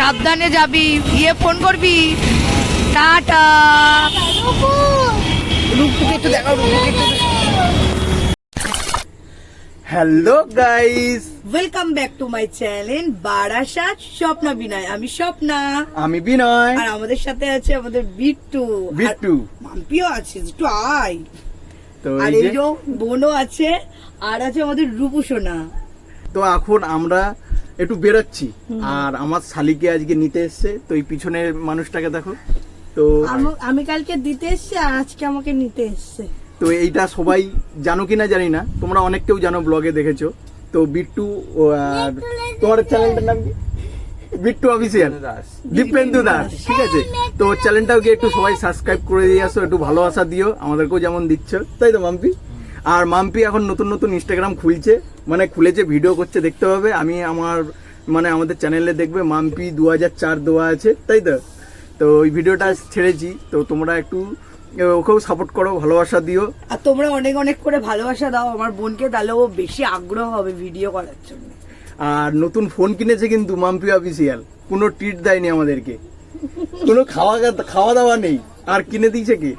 সাবধানে যাবি গিয়ে ফোন করবি। টাটা। রূপকে একটু দেখাও রূপকে একটু hello guys welcome back to my channel Barasat Swapna Binoy আমি স্বপ্না। আমি বিনয়। আর আমাদের সাথে আছে আমাদের বিট্টু। বিট্টু। মাম্পিও আছে একটু আয় তো আর এই যে বোনও আছে আর আছে আমাদের রূপুসোনা তো এখন আমরা একটু বেরোচ্ছি। আর আমার শালিকে আজকে নিতে এসছে তো এই পিছনের মানুষটাকে দেখো। তো আমি কালকে দিতে এসছি আর আজকে আমাকে নিতে এসছে। তো এইটা সবাই জানো কিনা জানি না তোমরা অনেক কেউ জানো ব্লগে দেখেছ। তো বিট্টু আর তোমার চ্যানেলটার নাম কি? বিট্টু অফিসিয়াল। দীপেন্দু দাস। ঠিক আছে। তো চ্যানেলটাকে একটু সবাই সাবস্ক্রাইব করে দিয়ে আসো একটু ভালোবাসা দিও আমাদেরকেও যেমন দিচ্ছ। তাই তো মাম্পি? আর মাম্পি এখন নতুন নতুন ইনস্টাগ্রাম খুলছে মানে খুলেছে ভিডিও করছে দেখতে পাবে আমি আমার মানে আমাদের চ্যানেলে দেখবে মাম্পি দু হাজার চার দেওয়া আছে তাই তো? তো ওই ভিডিওটা ছেড়েছি তো তোমরা একটু ওকেও সাপোর্ট করো ভালোবাসা দিও। আর তোমরা অনেক অনেক করে ভালোবাসা দাও আমার বোনকে তাহলে ও বেশি আগ্রহ হবে ভিডিও করার জন্য। আর নতুন ফোন কিনেছে কিন্তু মাম্পি অফিসিয়াল কোনো ট্রিট দেয়নি আমাদেরকে। কোনো খাওয়া খাওয়া দাওয়া নেই আর কিনে দিয়েছে কি?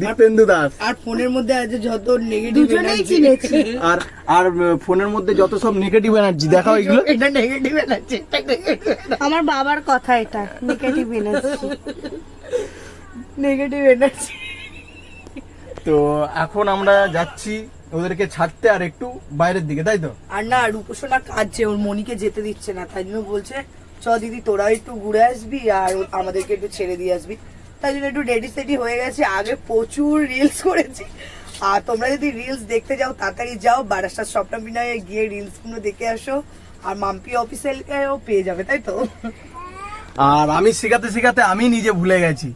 দীপেন্দু দাস। আর ফোনের মধ্যে আছে যত নেগেটিভ দুজনেই আর আর ফোনের মধ্যে যত সব নেগেটিভ এনার্জি দেখাও এগুলো। এটা নেগেটিভ এনার্জি আমার বাবার কথা এটা নেগেটিভ এনার্জি নেগেটিভ এনার্জি তো এখন আমরা যাচ্ছি ওদেরকে ছাড়তে আর একটু বাইরের দিকে তাই তো? আর না রূপসোনা কাঁদছে ওর মনিকে যেতে দিচ্ছে না তাই জন্য বলছে চ দিদি তোরা একটু ঘুরে আসবি আর আমাদেরকে একটু ছেড়ে দিয়ে আসবি। তাই জন্য একটু রেডি সেডি হয়ে গেছে। আগে প্রচুর রিলস করেছি। আর তোমরা যদি রিলস দেখতে যাও তাড়াতাড়ি যাও। বারাসাত স্বপ্ন বিনয়ে গিয়ে রিলসগুলো দেখে আসো। আর মাম্পি অফিসিয়ালকেও পেয়ে যাবে তাই তো? আর আমি শেখাতে শেখাতে আমি নিজে ভুলে গেছি।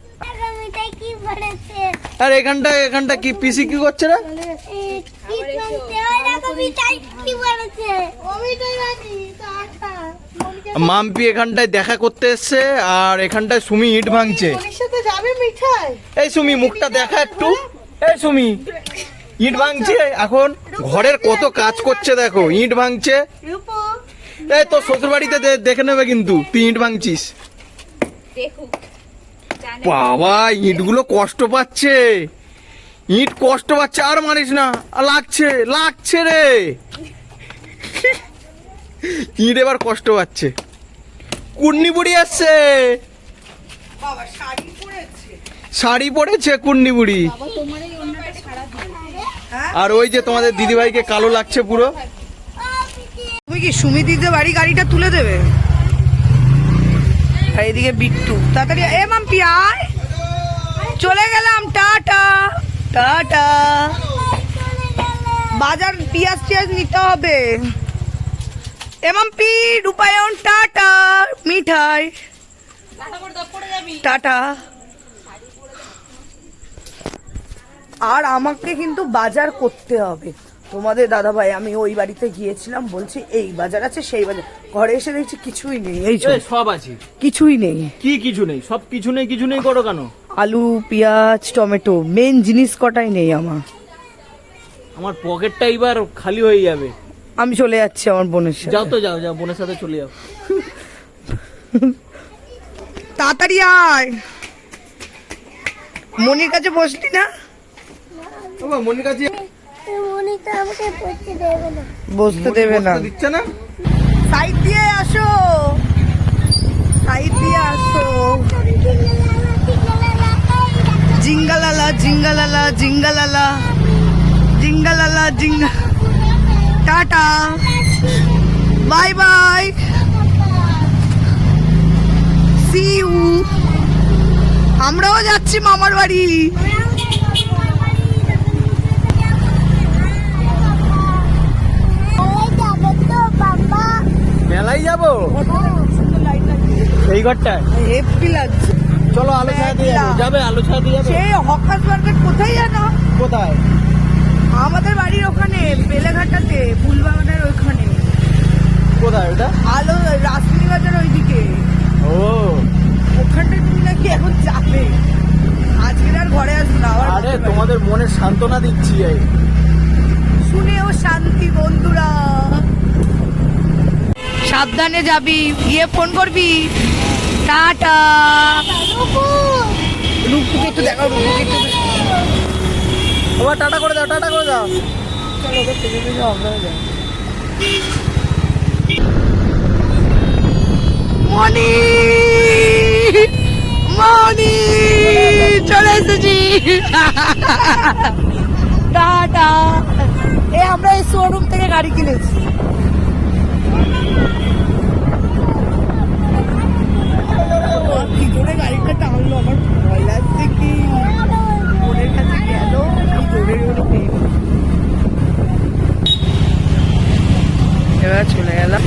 আর এখানটা এখানটা কি পিসি কি করছে না এ, কি শুনতে হয় না কবিতায় কি পড়েছে কবিতায় জানি টাটা মাম্পি এখানটায় দেখা করতে এসছে আর এখানটায় সুমি ইট ভাঙছে। এই সুমি মুখটা দেখা একটু। এই সুমি ইট ভাঙছে এখন। ঘরের কত কাজ করছে দেখো ইট ভাঙছে। এই তোর শ্বশুর বাড়িতে দেখে নেবে কিন্তু তুই ইট ভাঙছিস। বাবা ইটগুলো কষ্ট পাচ্ছে। ইট কষ্ট পাচ্ছে আর মারিস না। লাগছে লাগছে রে। ইট এবার কষ্ট পাচ্ছে। কুন্নি বুড়ি আসছে। শাড়ি পরেছে। কুন্নি বুড়ি। আর ওই যে তোমাদের দিদিভাইকে কালো লাগছে পুরো। তুমি কি সুমিদিতে বাড়ি গাড়িটা তুলে দেবে? আর এদিকে বিট্টু। তাড়াতাড়ি এ মাম্পি আয়। চলে গেলাম টাটা। টাটা। বাজার পিয়াজ টিয়াজ নিতে হবে। এ মাম্পি রূপায়ণ টাটা মিঠাই। টাটা। আর আমাকে কিন্তু বাজার করতে হবে। তোমাদের দাদা ভাই আমি ওই বাড়িতে গিয়েছিলাম বলছি এই বাজার আছে সেই বাজার। ঘরে এসে দেখছি কিছুই নেই এই সব আছে। কিছুই নেই। কি কিছু নেই? সব কিছু নেই কিছু নেই করো কেন? আলু পেঁয়াজ টমেটো মেন জিনিস কটাই নেই আমার। আমার পকেটটা এবার খালি হয়ে যাবে। আমি চলে যাচ্ছি আমার বোনের সাথে। যাও তো যাও যাও বোনের সাথে চলে যাও। তাড়াতাড়ি আয়। মনির কাছে বসলি না? বাবা মনির কাছে মনিকা আমাকে পড়তে দেবে না। বসতে দেবে না। দিচ্ছে না? সাইড দিয়ে আসো। সাইড দিয়ে আসো। জিঙ্গালালা জিঙ্গালালা জিঙ্গালালা। জিঙ্গালালা জিঙ্গা tata bye bye see you আমরাও যাচ্ছি মামার বাড়ি। মেলায় যাব? এই ঘরটায়? হেপি লাগছে। চলো আলো ছায়া দিয়ে যাবে। আলো ছায়া দিয়ে যাবে? সেই হকাস মার্কেট কোথায় জানো? কোথায়? আমাদের বাড়ির ওখানে বেলেঘাটাতে ফুলবাগানের ওইখানে। কোথায় ওটা আলো রাসমিনি বাজার ওইদিকে। ও। ওখানটায় তুমি নাকি এখন যাবে? আজকে আর ঘরে আসব না আবার আরে তোমাদের মনে সান্ত্বনা দিচ্ছি এই। শুনেও শান্তি বন্ধুরা। সাবধানে যাবি গিয়ে ফোন করবি। টাটা। রূপকে একটু দেখাও রূপকে একটু। টাটা করে দাও টাটা করে দাও। চলো ওকে ফেলে মনি মনি চলে এসেছি। টাটা। এ আমরা এই শোরুম থেকে গাড়ি কিনেছি কি জোরে গাড়িটা টানলো আমার ভয় লাগছে কি মনের কাছে গেল কি জোরে জোরে পেয়ে গেল। এবার চলে গেলাম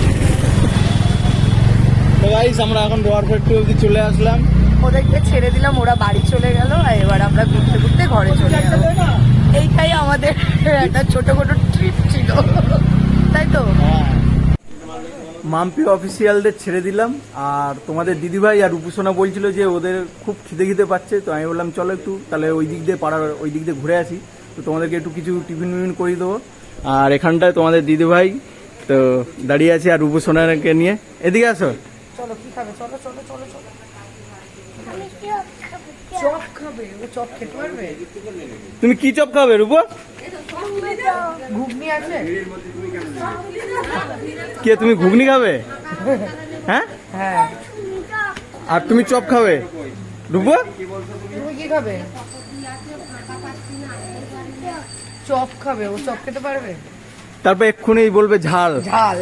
তো গাইস আমরা এখন রোয়ার ফ্যাক্টরি অবধি চলে আসলাম। ওদেরকে ছেড়ে দিলাম ওরা বাড়ি চলে গেল আর এবার আমরা ঘুরতে ঘুরতে ঘরে চলে গেল এইটাই আমাদের একটা ছোটখাটো ট্রিপ ছিল। তাই তো? মাম্পি অফিসিয়ালদের ছেড়ে দিলাম আর তোমাদের দিদিভাই আর রূপুসোনা বলছিল যে ওদের খুব খিদে খিদে পাচ্ছে তো আমি বললাম চলো একটু তাহলে ওই দিক দিয়ে পাড়ার ওই দিক দিয়ে ঘুরে আসি। তো তোমাদেরকে একটু কিছু টিফিন মিফিন করিয়ে দেবো। আর এখানটায় তোমাদের দিদিভাই তো দাঁড়িয়ে আছে আর রূপুসোনাকে নিয়ে। এদিকে আসো। চলো কি খাবে? চলো চলো চলো চলো। চপ খাব, ও চপ খেতে পারবে? তুমি কি চপ খাবে রূপো? ঘুগনি আছে? কে তুমি ঘুগনি খাবে? হ্যাঁ? হ্যাঁ। আর তুমি চপ খাবে? রূপো? তুমি কি খাবে? চপ খাবে ও চপ খেতে পারবে? তারপর এক্ষুনি বলবে ঝাল। ঝাল।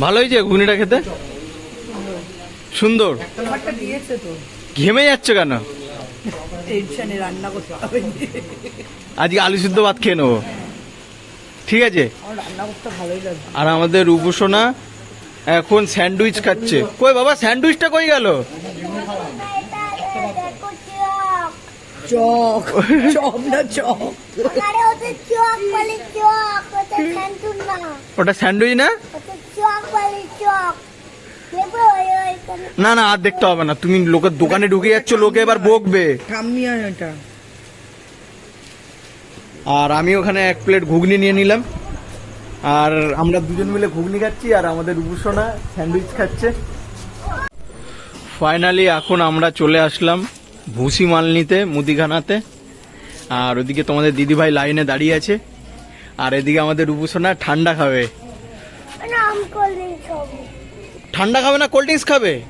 ভালো হয়েছে ঘুগনিটা খেতে? সুন্দর। তোমারটা দিয়েছে তো। ঘেমে যাচ্ছ কেন? টেনশনে রান্না করতে হবে। আজকে আলু সিদ্ধ ভাত খেয়ে নেব। ঠিক আছে? ভালোই আর আমাদের রূপসোনা এখন স্যান্ডউইচ খাচ্ছে। কই বাবা স্যান্ডউইচটা কই গেল। চক চপ না ওটা স্যান্ডউইচ না। না। না আর দেখতে হবে না। তুমি লোকের দোকানে ঢুকে যাচ্ছ লোকে এবার বকবে। আর এটা। আর আমি ওখানে এক প্লেট ঘুগনি নিয়ে নিলাম। আর আমরা দুজন মিলে ঘুগনি খাচ্ছি আর আমাদের রূপসোনা স্যান্ডউইচ খাচ্ছে। ফাইনালি এখন আমরা চলে আসলাম ভুসি মাল নিতে মুদিখানাতে। আর ওদিকে তোমাদের দিদিভাই লাইনে দাঁড়িয়ে আছে। আর এদিকে আমাদের রূপসোনা ঠান্ডা খাবে না, আমি cold drinks খাব। ঠান্ডা খাবে না কোল্ড ড্রিঙ্কস খাবে?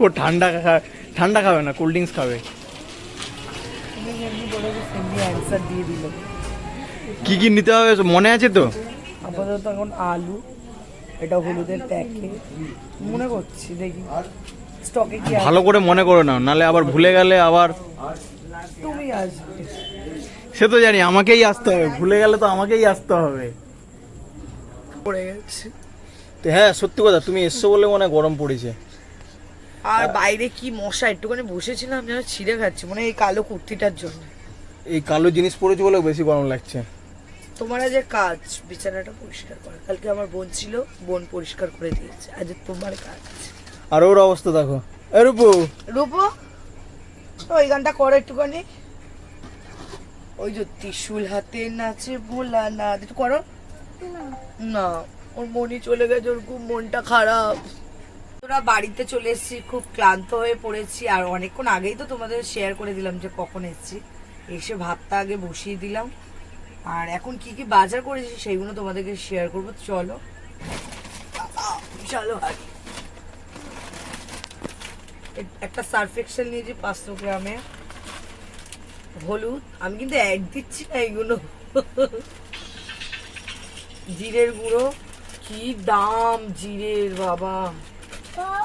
ও ঠান্ডা খা- ঠান্ডা খাবে না কোল্ড ড্রিঙ্কস খাবে। কি কি নিতে হবে? মনে আছে তো? আপাতত এখন আলু এটা হলুদের প্যাকেট মনে করছি দেখি। স্টকে কি ভালো করে মনে করো না নালে আবার ভুলে গেলে আবার তুমি আসবে। সে তো জানি আমাকেই আসতে হবে। ভুলে গেলে তো আমাকেই আসতে হবে। পড়ে গেছে। তো হ্যাঁ সত্যি কথা তুমি এসছো বলে মনে হয় গরম পড়েছে। আর বাইরে কি মশা একটুখানি বসেছিলাম যেন ছিঁড়ে খাচ্ছি মানে এই কালো কুর্তিটার জন্য। এই কালো জিনিস পরেছে বলে বেশি গরম লাগছে। তোমার আজ কাজ বিছানাটা পরিষ্কার করা। কালকে আমার বোন ছিল বোন পরিষ্কার করে দিয়েছে আজ তোমার কাজ। আর ওর অবস্থা দেখো। এ রূপু! রূপো ওই গানটা করো একটুখানি। ওই যে ত্রিশুল হাতে নাচে ভোলা না একটু করো। না, ওর মনই চলে গেছে, ওর খুব মনটা খারাপ। তোরা বাড়িতে চলে এসেছি, খুব ক্লান্ত হয়ে পড়েছি, আর অনেকক্ষণ আগেই তো তোমাদের শেয়ার করে দিলাম যে কখন এসেছি। এসে ভাতটা আগে বসিয়ে দিলাম। আর এখন কি কি বাজার করেছি সেইগুলো তোমাদেরকে শেয়ার করব, চলো। চলো আগে একটা সার্ফ এক্সেল নিয়েছি পাঁচশো গ্রামে। হলুদ, আমি কিন্তু এক দিচ্ছি না এগুলো। জিরের গুঁড়ো? কি দাম জিরের বাবা?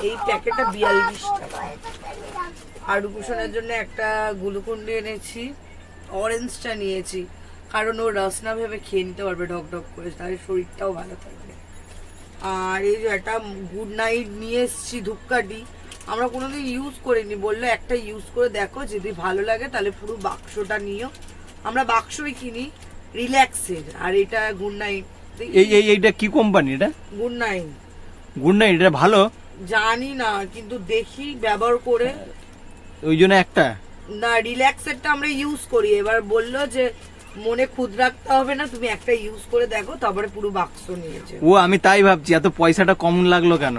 এই প্যাকেটটা বিয়াল্লিশ টাকা। আর রূপসনের জন্য একটা গ্লুকন্ডি এনেছি অরেঞ্জটা নিয়েছি। কারণ ও রসনা ভেবে খেয়ে নিতে পারবে ঢক ঢক করে, তাহলে শরীরটাও ভালো থাকবে। আর এই যে একটা গুড নাইট নিয়ে এসেছি ধূপকাঠি, আমরা কোনোদিন ইউজ করিনি। বলল একটা ইউজ করে দেখো, যদি ভালো লাগে তাহলে পুরো বাক্সটা নিও। আমরা বাক্সই কিনি, রিল্যাক্সের। আর এটা গুড নাইট এই এই এইটা কি কোম্পানি এটা? গুড নাইট গুড নাইট এটা ভালো? জানি না কিন্তু দেখি ব্যবহার করে। ওই জন্য একটা? না রিল্যাক্সেরটা আমরা ইউজ করি। এবার বলল যে মনে খুদ রাখতে হবে না তুমি একটা ইউজ করে দেখো তারপরে পুরো বাক্স নিয়েছে ও আমি তাই ভাবছি এত পয়সাটা কম লাগল কেন?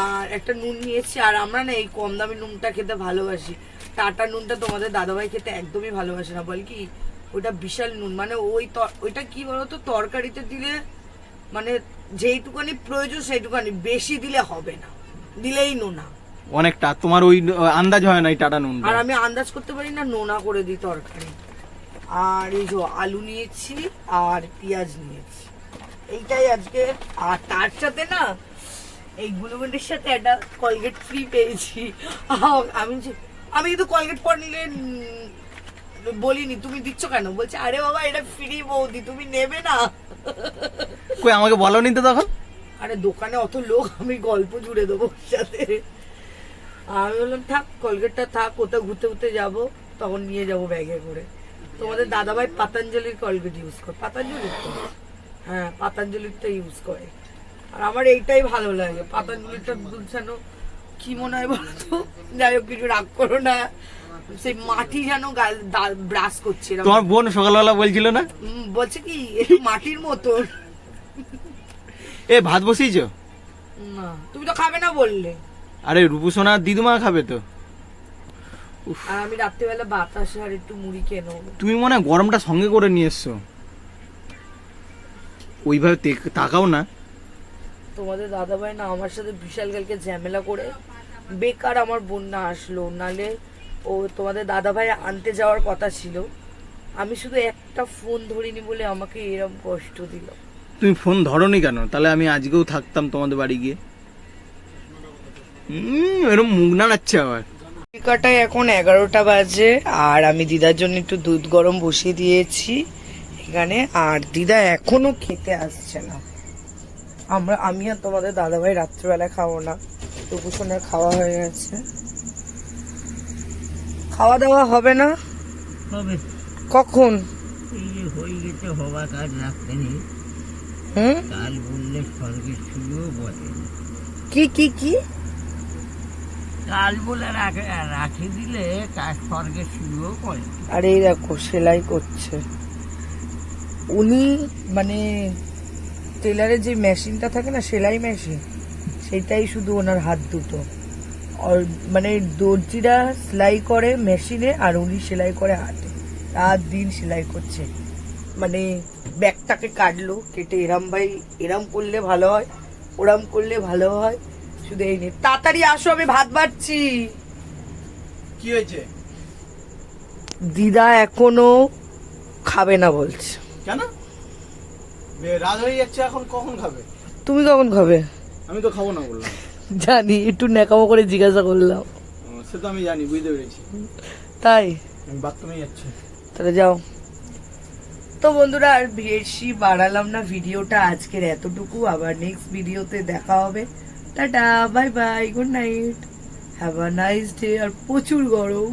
আর একটা নুন নিয়েছি আর আমরা না এই কম দামি নুনটা খেতে ভালোবাসি। টাটা নুনটা তোমাদের দাদাভাই খেতে একদমই ভালোবাসে না। বল কি? ওটা বিশাল নুন মানে ওই ওইটা কি বলতো তরকারিতে দিলে মানে যেইটুকানি প্রয়োজন সেইটুকানি বেশি দিলে হবে না দিলেই নোনা অনেকটা তোমার ওই আন্দাজ হয় না এই টাটা নুন আর আমি আন্দাজ করতে পারি না নোনা করে দিই তরকারি। আর এই যে আলু নিয়েছি আর পেঁয়াজ নিয়েছি। এইটাই আজকে আর তার সাথে না এই গুলোগুলির সাথে একটা কলগেট ফ্রি পেয়েছি। আমি আমি কিন্তু কলগেট পর নিলে বলিনি তুমি দিচ্ছ কেন? বলছে আরে বাবা এটা ফ্রি বৌদি তুমি নেবে না। কই আমাকে বলনি তো তখন? আরে দোকানে অত লোক আমি গল্প জুড়ে দেবো সাথে। আমি বললাম থাক কলগেটটা থাক কোথাও ঘুরতে ঘুরতে যাব। তখন নিয়ে যাব ব্যাগে করে। তোমাদের দাদাভাই পাতাঞ্জলির কলগেট ইউজ করে। পাতাঞ্জলির হ্যাঁ পাতাঞ্জলিরটা ইউজ করে। আর আমার এইটাই ভালো লাগে। পাতাঞ্জলিরটা যেন কি মনে হয় বলতো? যাই হোক কিছু রাগ করো না। সেই মাটি যেন ব্রাশ করছে তোমার বোন সকালবেলা বলছিল না? বলছে কি মাটির মতন। এ ভাত বসিয়েছো? না তুমি তো খাবে না বললে। আরে রূপসোনা দিদুমা খাবে তো। আর আমি রাত্রেবেলা বাতাসে আর একটু মুড়ি খেয়ে নেব। তুমি মনে হয় গরমটা সঙ্গে করে নিয়ে এসছো। ওইভাবে তাকাও না। তোমাদের দাদাভাই না আমার সাথে বিশাল কালকে ঝামেলা করে। বেকার আমার বোন না আসলো নালে ও তোমাদের দাদাভাই আনতে যাওয়ার কথা ছিল। আমি শুধু একটা ফোন ধরিনি বলে আমাকে এরকম কষ্ট দিল। তুমি ফোন ধরনি কেন? তাহলে আমি আজকেও থাকতাম তোমাদের বাড়ি গিয়ে। হুম এরকম মুখ নাড়াচ্ছে আবার। কটায় এখন এগারোটা বাজে আর আমি দিদার জন্য একটু দুধ গরম বসিয়ে দিয়েছি। এখানে আর দিদা এখনও খেতে আসছে না। আমরা আমি আর তোমাদের দাদাভাই রাত্রিবেলা খাব না। টুকুসোনার খাওয়া হয়ে গেছে। খাওয়া দাওয়া হবে না? হবে। কখন? এই যে হয়ে গেছে হওয়া কাজ রাখতে নেই। হুম? কাল বললে স্বর্গের শুরুও বলে কি কি কি? কাল বলে রাখে রাখে দিলে কাজ স্বর্গের শুরুও করে আর এই দেখো সেলাই করছে। উনি মানে টেলারের যে মেশিনটা থাকে না সেলাই মেশিন সেটাই শুধু ওনার হাত দুটো। মানে দর্জিরা সেলাই করে মেশিনে আর উনি সেলাই করে হাতে। রাত দিন সেলাই করছে। মানে ব্যাগটাকে কাটলো কেটে এরাম ভাই এরাম করলে ভালো হয় ওরাম করলে ভালো হয় শুধু এই নিয়ে। তাড়াতাড়ি আসো আমি ভাত বাড়ছি। কি হয়েছে? দিদা এখনও খাবে না বলছে। কেন? রাত হয়ে যাচ্ছে এখন কখন খাবে? তুমি কখন খাবে? আমি তো খাব না বললাম। জানি একটু নেকামো করে জিজ্ঞাসা করলাম। সে তো আমি জানি বুঝতে পেরেছি। তাই? আমি বাথরুমে যাচ্ছি। তাহলে যাও। তো বন্ধুরা আর বেশি বাড়ালাম না ভিডিওটা আজকের এতটুকু। আবার নেক্সট ভিডিওতে দেখা হবে। Tata bye bye good night have a nice day আর প্রচুর গরম।